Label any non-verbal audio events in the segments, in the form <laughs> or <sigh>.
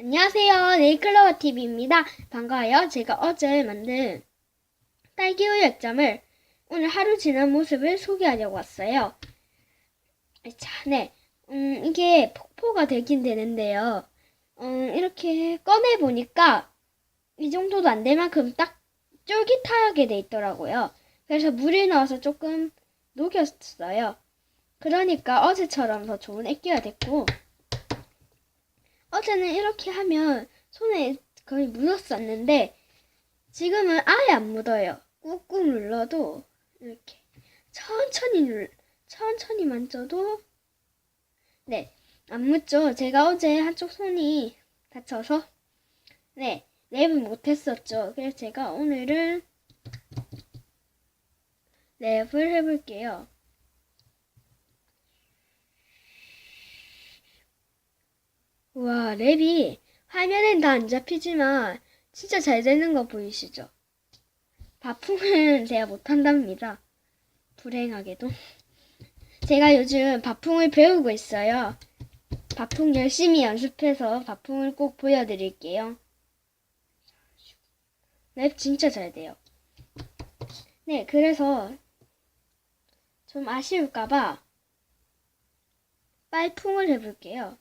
안녕하세요. 네이클로버 TV입니다. 반가워요. 제가 어제 만든 딸기우유 액잠을 오늘 하루 지난 모습을 소개하려고 왔어요. 자, 네. 음, 이게 폭포가 되긴 되는데요. 음, 이렇게 꺼내 보니까 이 정도도 안 될 만큼 딱 쫄깃하게 돼 있더라고요. 그래서 물을 넣어서 조금 녹였어요. 그러니까 어제처럼 더 좋은 액기가 됐고 어제는 이렇게 하면 손에 거의 묻었었는데 지금은 아예 안 묻어요. 꾹꾹 눌러도 이렇게 천천히 눌 천천히 만져도 네, 안 묻죠. 제가 어제 한쪽 손이 다쳐서 네, 랩은 못했었죠. 그래서 제가 오늘은 랩을 해볼게요. 와, 랩이 화면엔 다 안 잡히지만 진짜 잘 되는 거 보이시죠? 바풍은 <laughs> 제가 못한답니다. 불행하게도. 제가 요즘 바풍을 배우고 있어요. 바풍 열심히 연습해서 바풍을 꼭 보여드릴게요. 랩 진짜 잘 돼요. 네, 그래서 좀 아쉬울까봐 빨풍을 해볼게요.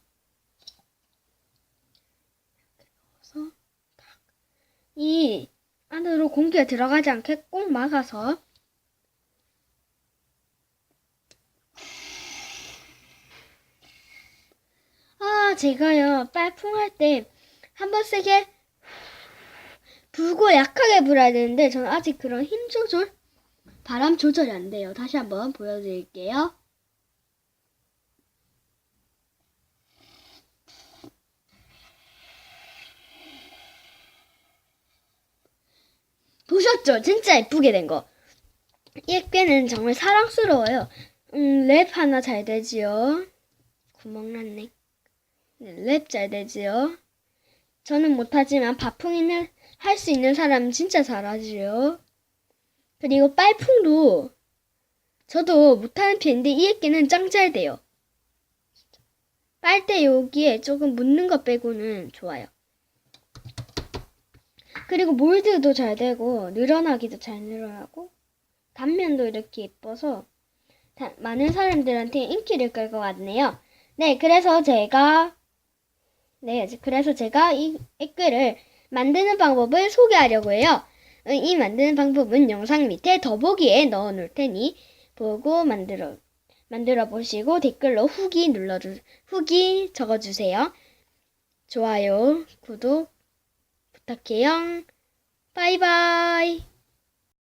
그래서 탁. 이 안으로 공기가 들어가지 않게 꼭 막아서 아 제가요 빨풍할 때 한 번 세게 불고 약하게 불어야 되는데 저는 아직 그런 힘 조절 바람 조절이 안 돼요. 다시 한번 보여드릴게요 보셨죠? 진짜 예쁘게 된 거. 이 액괴는 정말 사랑스러워요. 음, 랩 하나 잘 되지요. 구멍 났네. 네, 랩잘 되지요. 저는 못하지만 바풍이는 할 수 있는 사람은 진짜 잘하지요. 그리고 빨풍도 저도 못하는 편인데 이 액괴는 짱 잘 돼요. 빨대 여기에 조금 묻는 거 빼고는 좋아요. 그리고 몰드도 잘 되고 늘어나기도 잘 늘어나고 단면도 이렇게 예뻐서 다- 많은 사람들한테 인기를 끌것 같네요. 네, 그래서 제가 네, 그래서 제가 이 액글을 만드는 방법을 소개하려고 해요. 어, 이 만드는 방법은 영상 밑에 더보기에 넣어 놓을 테니 보고 만들어 만들어 보시고 댓글로 후기 눌러 주 후기 적어 주세요. 좋아요, 구독 부탁해요. 바이바이.